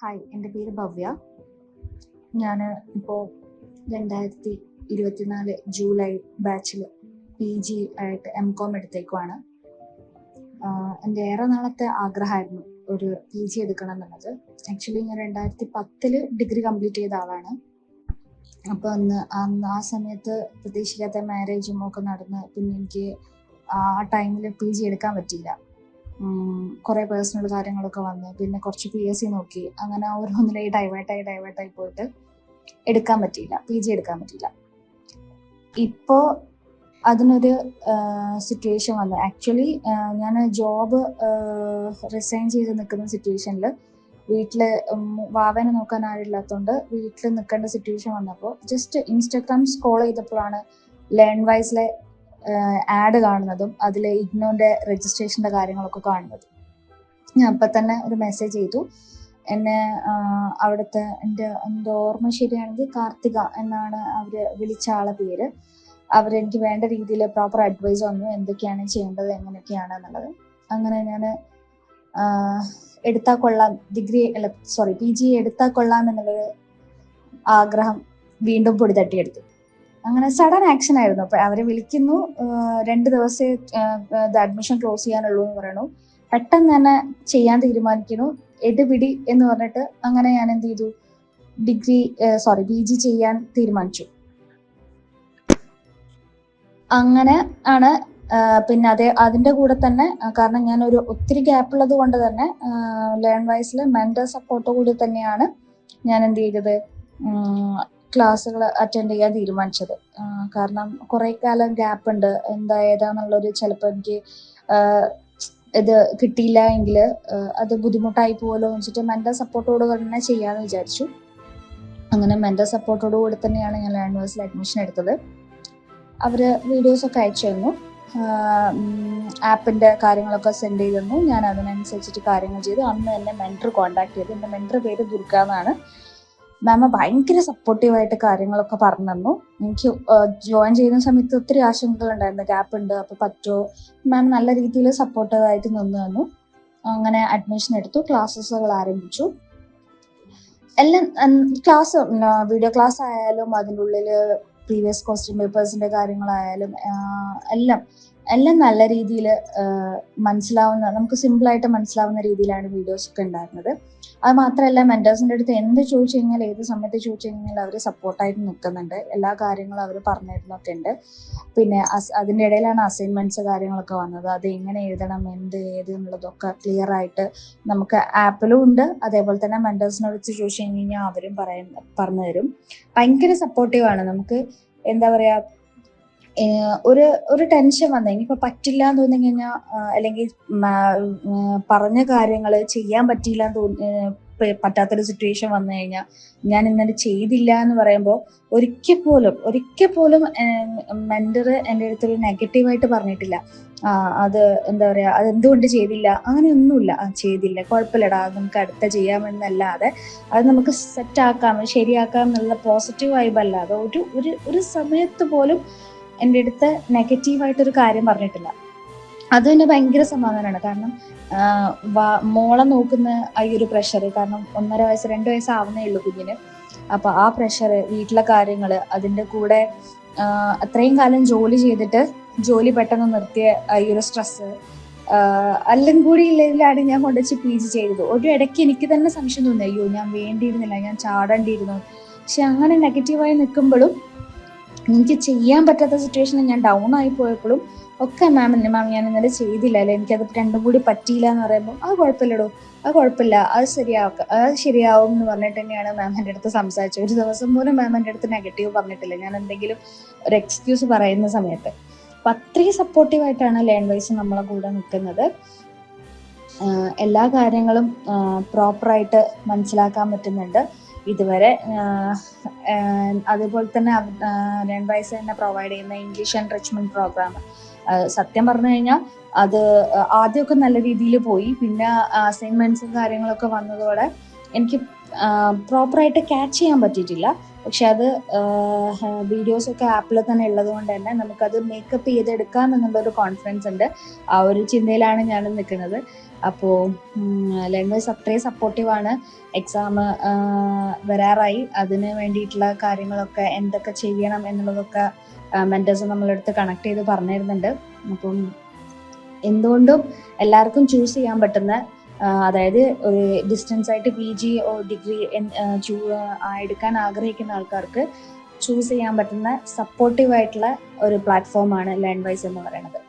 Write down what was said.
Hi എന്റെ പേര് ഭവ്യ. ഞാൻ ഇപ്പോൾ രണ്ടായിരത്തി ഇരുപത്തിനാല് ജൂലൈ ബാച്ചിൽ പി ജി ആയിട്ട് എം കോം എടുത്തേക്കുവാണ്. എന്റെ ഏറെ നാളത്തെ ആഗ്രഹമായിരുന്നു ഒരു പി ജി എടുക്കണം എന്നുള്ളത് ആക്ച്വലി ഞാൻ രണ്ടായിരത്തി പത്തിൽ ഡിഗ്രി കംപ്ലീറ്റ് ചെയ്ത ആളാണ്. അപ്പോൾ അന്ന് അന്ന് ആ സമയത്ത് പ്രതീക്ഷിക്കാത്ത മാരേജും ഒക്കെ നടന്ന് പിന്നെ എനിക്ക് ആ ടൈമിൽ പി ജി എടുക്കാൻ പറ്റിയില്ല. കുറേ പേഴ്സണൽ കാര്യങ്ങളൊക്കെ വന്ന്. പിന്നെ കുറച്ച് പി എസ് സി നോക്കി. അങ്ങനെ ഓരോന്നിലായി ഡൈവേർട്ടായി ഡൈവേർട്ടായി പോയിട്ട് എടുക്കാൻ പറ്റിയില്ല. പി ജി എടുക്കാൻ പറ്റിയില്ല. ഇപ്പോ അതിനൊരു സിറ്റുവേഷൻ വന്നു. ആക്ച്വലി ഞാൻ ജോബ് റിസൈൻ ചെയ്ത് നിൽക്കുന്ന സിറ്റുവേഷനിൽ വീട്ടിൽ വാവനെ നോക്കാൻ ആരില്ലാത്തതുകൊണ്ട് വീട്ടിൽ നിൽക്കേണ്ട സിറ്റുവേഷൻ വന്നപ്പോൾ ജസ്റ്റ് ഇൻസ്റ്റാഗ്രാം സ്ക്രോൾ ചെയ്തപ്പോഴാണ് ലേൺ വൈസിലെ ആഡ് കാണുന്നതും അതിൽ ഇഗ്നോന്റെ രജിസ്ട്രേഷന്റെ കാര്യങ്ങളൊക്കെ കാണുന്നതും. ഞാൻ അപ്പം തന്നെ ഒരു മെസ്സേജ് ചെയ്തു. എന്നെ അവിടുത്തെ എന്റെ എന്റെ ഓർമ്മ ശരിയാണെങ്കിൽ കാർത്തിക എന്നാണ് അവർ വിളിച്ച ആളെ പേര്. അവരെനിക്ക് വേണ്ട രീതിയിൽ പ്രോപ്പർ അഡ്വൈസ് തന്നു എന്തൊക്കെയാണ് ചെയ്യേണ്ടത് എങ്ങനെയൊക്കെയാണ് എന്നുള്ളത്. അങ്ങനെ ഞാൻ എടുത്താൽ കൊള്ളാം ഡിഗ്രി അല്ല സോറി പി ജി എടുത്താൽ കൊള്ളാം എന്നുള്ളൊരു ആഗ്രഹം വീണ്ടും പൊടി തട്ടിയെടുത്തു. അങ്ങനെ സഡൻ ആക്ഷൻ ആയിരുന്നു. അപ്പൊ അവരെ വിളിക്കുന്നു. രണ്ട് ദിവസേ അഡ്മിഷൻ ക്ലോസ് ചെയ്യാനുള്ളൂ എന്ന് പറയണു പെട്ടെന്ന് തന്നെ ചെയ്യാൻ തീരുമാനിക്കുന്നു. എടുപിടി എന്ന് പറഞ്ഞിട്ട് അങ്ങനെ ഞാൻ എന്ത് ചെയ്തു? ഡിഗ്രി സോറി പി ജി ചെയ്യാൻ തീരുമാനിച്ചു. അങ്ങനെ ആണ് പിന്നെ അതേ അതിന്റെ കൂടെ തന്നെ കാരണം ഞാൻ ഒരു ഒത്തിരി ഗ്യാപ്പ് ഉള്ളത് കൊണ്ട് തന്നെ ലേൺ വൈസിൽ മെന്റൽ സപ്പോർട്ട് കൂടി തന്നെയാണ് ഞാൻ എന്ത് ചെയ്തത്? ക്ലാസ്സുകൾ അറ്റൻഡ് ചെയ്യാൻ തീരുമാനിച്ചത്. കാരണം കുറെ കാലം ഗ്യാപ്പ് ഉണ്ട്. എന്താ ഏതാന്നുള്ളൊരു ചിലപ്പോൾ എനിക്ക് ഇത് കിട്ടിയില്ല എങ്കിൽ അത് ബുദ്ധിമുട്ടായി പോലോ എന്ന് വെച്ചിട്ട് മെന്റൽ സപ്പോർട്ടോട് തന്നെ ചെയ്യാന്ന് വിചാരിച്ചു. അങ്ങനെ മെന്റൽ സപ്പോർട്ടോട് കൂടി തന്നെയാണ് ഞാൻ ലേണേഴ്സിൽ അഡ്മിഷൻ എടുത്തത്. അവർ വീഡിയോസ് ഒക്കെ അയച്ചു തന്നു. ആപ്പിന്റെ കാര്യങ്ങളൊക്കെ സെൻഡ് ചെയ്തിരുന്നു ഞാൻ അതിനനുസരിച്ചിട്ട് കാര്യങ്ങൾ ചെയ്തു. അന്ന് എന്നെ മെന്റർ കോൺടാക്ട് ചെയ്തു. എന്റെ മെന്റർ പേര് ദുർഗ എന്നാണ്. മാമ ഭയങ്കര സപ്പോർട്ടീവായിട്ട് കാര്യങ്ങളൊക്കെ പറഞ്ഞു തന്നു. എനിക്ക് ജോയിൻ ചെയ്യുന്ന സമയത്ത് ഒത്തിരി ആശങ്കകൾ ഉണ്ടായിരുന്നു. ഗ്യാപ്പ് ഉണ്ട് അപ്പൊ പറ്റുമോ മാം നല്ല രീതിയിൽ സപ്പോർട്ടീവായിട്ട് നിന്ന് തന്നു. അങ്ങനെ അഡ്മിഷൻ എടുത്തു. ക്ലാസ്സസുകൾ ആരംഭിച്ചു. എല്ലാം ക്ലാസ് വീഡിയോ ക്ലാസ് ആയാലും അതിനുള്ളിൽ പ്രീവിയസ് ക്വസ്റ്റ്യൻ പേപ്പേഴ്സിന്റെ കാര്യങ്ങളായാലും എല്ലാം എല്ലാം നല്ല രീതിയിൽ മനസ്സിലാവുന്ന നമുക്ക് സിമ്പിളായിട്ട് മനസ്സിലാവുന്ന രീതിയിലാണ് വീഡിയോസ് ഒക്കെ ഉണ്ടായിരുന്നത്. അത് മാത്രമല്ല മെന്റേഴ്സിന്റെ അടുത്ത് എന്ത് ചോദിച്ചു കഴിഞ്ഞാൽ ഏത് സമയത്ത് ചോദിച്ചു കഴിഞ്ഞാൽ അവർ സപ്പോർട്ടായിട്ട് നിൽക്കുന്നുണ്ട്. എല്ലാ കാര്യങ്ങളും അവർ പറഞ്ഞു ഉണ്ട്. പിന്നെ അതിന്റെ ഇടയിലാണ് അസൈൻമെന്റ്സ് കാര്യങ്ങളൊക്കെ വന്നത്. അത് എങ്ങനെ എഴുതണം എന്ത് ഏത് എന്നുള്ളതൊക്കെ ക്ലിയർ ആയിട്ട് നമുക്ക് ആപ്പിലും ഉണ്ട്. അതേപോലെ തന്നെ മെന്റേഴ്സിനോട് ചോദിച്ചു കഴിഞ്ഞാൽ അവരും പറയും പറഞ്ഞു തരും. ഭയങ്കര സപ്പോർട്ടീവാണ് നമുക്ക് എന്താ പറയാ ഒരു ഒരു ടെൻഷൻ വന്നു. ഇനിയിപ്പോ പറ്റില്ല എന്ന് തോന്നി കഴിഞ്ഞാൽ അല്ലെങ്കിൽ പറഞ്ഞ കാര്യങ്ങൾ ചെയ്യാൻ പറ്റില്ല എന്ന് തോന്നി പറ്റാത്തൊരു സിറ്റുവേഷൻ വന്നു കഴിഞ്ഞാൽ ഞാൻ ഇന്നലെ ചെയ്തില്ല എന്ന് പറയുമ്പോൾ ഒരിക്കൽ പോലും ഒരിക്കൽ പോലും മെന്റർ എന്റെ അടുത്തൊരു നെഗറ്റീവായിട്ട് പറഞ്ഞിട്ടില്ല. അത് എന്താ പറയാ അത് എന്തുകൊണ്ട് ചെയ്തില്ല? അങ്ങനെയൊന്നുമില്ല. ചെയ്തില്ല. കുഴപ്പമില്ലടാ. നമുക്ക് അടുത്ത ചെയ്യാമെന്നല്ലാതെ അത് നമുക്ക് സെറ്റ് ആക്കാം ശരിയാക്കാം എന്നുള്ള പോസിറ്റീവ് വൈബ് അല്ലാതെ ഒരു ഒരു ഒരു സമയത്ത് പോലും എന്റെ അടുത്ത് നെഗറ്റീവായിട്ടൊരു കാര്യം പറഞ്ഞിട്ടില്ല. അത് തന്നെ ഭയങ്കര സമാധാനമാണ്. കാരണം മോളെ നോക്കുന്ന ഈ ഒരു പ്രഷർ കാരണം ഒന്നര വയസ്സ് രണ്ട് വയസ്സാവുന്നേ ഉള്ളൂ കുഞ്ഞിന്. അപ്പൊ ആ പ്രഷർ വീട്ടിലെ കാര്യങ്ങൾ അതിന്റെ കൂടെ അത്രയും കാലം ജോലി ചെയ്തിട്ട് ജോലി പെട്ടെന്ന് നിർത്തിയ ഈ ഒരു സ്ട്രെസ് അല്ലെങ്കിൽ കൂടി ഇല്ലെങ്കിലാണ് ഞാൻ കൊണ്ടുവച്ച് പി ജി ചെയ്തത്. ഒരു ഇടയ്ക്ക് എനിക്ക് തന്നെ സംശയം തോന്നി അയ്യോ ഞാൻ വേണ്ടിയിരുന്നില്ല ഞാൻ ചാടേണ്ടിയിരുന്നു. പക്ഷെ അങ്ങനെ നെഗറ്റീവായി നിൽക്കുമ്പോഴും എനിക്ക് ചെയ്യാൻ പറ്റാത്ത സിറ്റുവേഷനിൽ ഞാൻ ഡൗൺ ആയി പോയപ്പോഴും ഒക്കെ മാം എന്നെ മാം ഞാൻ ഇന്നലെ ചെയ്തില്ല അല്ലെ? എനിക്കത് രണ്ടും കൂടി പറ്റിയില്ല എന്ന് പറയുമ്പോൾ അത് കുഴപ്പമില്ലടോ അത് കുഴപ്പമില്ല അത് ശരിയാക്ക അത് ശരിയാവും എന്ന് പറഞ്ഞിട്ട് തന്നെയാണ് മാം എന്റെ അടുത്ത് സംസാരിച്ചത്. ഒരു ദിവസം പോലും മാം എന്റെ അടുത്ത് നെഗറ്റീവ് പറഞ്ഞിട്ടില്ല. ഞാൻ എന്തെങ്കിലും ഒരു എക്സ്ക്യൂസ് പറയുന്ന സമയത്ത്. അപ്പൊ അത്രയും സപ്പോർട്ടീവായിട്ടാണ് ലേൺ വൈസ് നമ്മളെ കൂടെ നിൽക്കുന്നത്. എല്ലാ കാര്യങ്ങളും പ്രോപ്പറായിട്ട് മനസ്സിലാക്കാൻ പറ്റുന്നുണ്ട്. ഇതുവരെ അതുപോലെ തന്നെ രണ്ട് വയസ്സ് തന്നെ പ്രൊവൈഡ് ചെയ്യുന്ന ഇംഗ്ലീഷ് എൻറിച്ച്മെന്റ് പ്രോഗ്രാം സത്യം പറഞ്ഞു കഴിഞ്ഞാൽ അത് ആദ്യമൊക്കെ നല്ല രീതിയിൽ പോയി. പിന്നെ അസൈൻമെന്റ്സും കാര്യങ്ങളൊക്കെ വന്നതോടെ എനിക്ക് പ്രോപ്പറായിട്ട് ക്യാച്ച് ചെയ്യാൻ പറ്റിയിട്ടില്ല. പക്ഷെ അത് വീഡിയോസ് ഒക്കെ ആപ്പിൽ തന്നെ ഉള്ളത് കൊണ്ട് തന്നെ നമുക്കത് മേക്കപ്പ് ചെയ്തെടുക്കാം എന്നുള്ളൊരു കോൺഫിഡൻസ് ഉണ്ട്. ആ ഒരു ചിന്തയിലാണ് ഞാൻ നിൽക്കുന്നത്. അപ്പോൾ ലാംഗ്വേജ് അത്രയും സപ്പോർട്ടീവാണ് എക്സാം വരാറായി. അതിന് വേണ്ടിയിട്ടുള്ള കാര്യങ്ങളൊക്കെ എന്തൊക്കെ ചെയ്യണം എന്നുള്ളതൊക്കെ മെന്റേഴ്സ് നമ്മളെടുത്ത് കണക്ട് ചെയ്ത് പറഞ്ഞിരുന്നുണ്ട്. അപ്പം എന്തുകൊണ്ടും എല്ലാവർക്കും ചൂസ് ചെയ്യാൻ പറ്റുന്ന അതായത് ഒരു ഡിസ്റ്റൻസ് ആയിട്ട് പി ജി ഡിഗ്രി എടുക്കാൻ ആഗ്രഹിക്കുന്ന ആൾക്കാർക്ക് ചൂസ് ചെയ്യാൻ പറ്റുന്ന സപ്പോർട്ടീവ് ആയിട്ടുള്ള ഒരു പ്ലാറ്റ്ഫോമാണ് ലേൺ വൈസ് എന്ന് പറയുന്നത്.